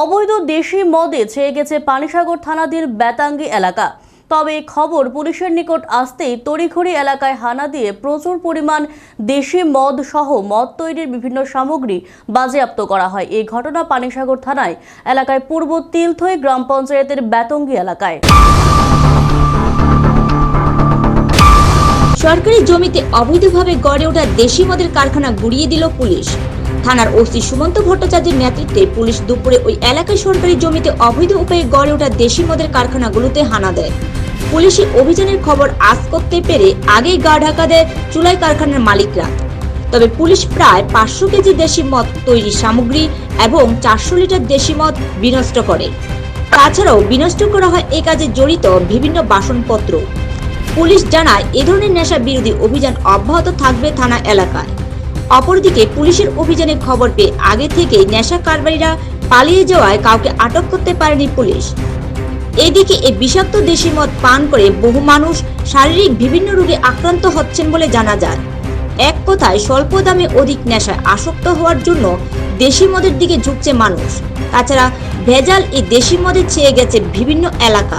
অবৈধ দেশি মদে ছেয়ে গেছে পানিসাগর থানাধীন বেতাঙ্গি এলাকা। তবে খবর পুলিশের নিকট আসতেই তড়িঘড়ি এলাকায় হানা দিয়ে প্রচুর পরিমাণ দেশি মদ সহ মদ তৈরির বিভিন্ন সামগ্রী বাজেয়াপ্ত করা হয়। এই ঘটনা পানিসাগর থানায়, এলাকায় পূর্ব তিলথই গ্রাম পঞ্চায়েতের বেতঙ্গি এলাকায়। সরকারি জমিতে অবৈধভাবে গড়ে ওঠা দেশি মদের কারখানা গুড়িয়ে দিল পুলিশ। থানার ওসি সুমন্ত ভট্টাচার্যের নেতৃত্বে পুলিশ দুপুরে ওই এলাকায় সরকারি জমিতে অবৈধ উপায়ে গড়ে ওঠা দেশি মদের কারখানাগুলোতে হানা দেয়। পুলিশি অভিযানের খবর আজ করতে পেরে আগেই গা ঢাকা দেয় চুলাই কারখানার মালিকরা। তবে পুলিশ প্রায় পাঁচশো কেজি দেশি মদ তৈরি সামগ্রী এবং চারশো লিটার দেশি মদ বিনষ্ট করে। তাছাড়াও বিনষ্ট করা হয় এ কাজে জড়িত বিভিন্ন বাসনপত্র। পুলিশ জানায়, এ ধরনের নেশা বিরোধী অভিযান অব্যাহত থাকবে থানা এলাকায়। অপরদিকে, পুলিশের অভিযানের খবর পেয়ে আগে থেকেই নেশা কারবারিরা পালিয়ে যাওয়ায় কাউকে আটক করতে পারেনি পুলিশ। এদিকে এই বিষাক্ত দেশি মদ পান করে বহু মানুষ শারীরিক বিভিন্ন রোগে আক্রান্ত হচ্ছেন বলে জানা যায়। এক কথায়, স্বল্প দামে অধিক নেশায় আসক্ত হওয়ার জন্য দেশি মদের দিকে ঝুঁকছে মানুষ। তাছাড়া ভেজাল এই দেশি মদে ছেয়ে গেছে বিভিন্ন এলাকা।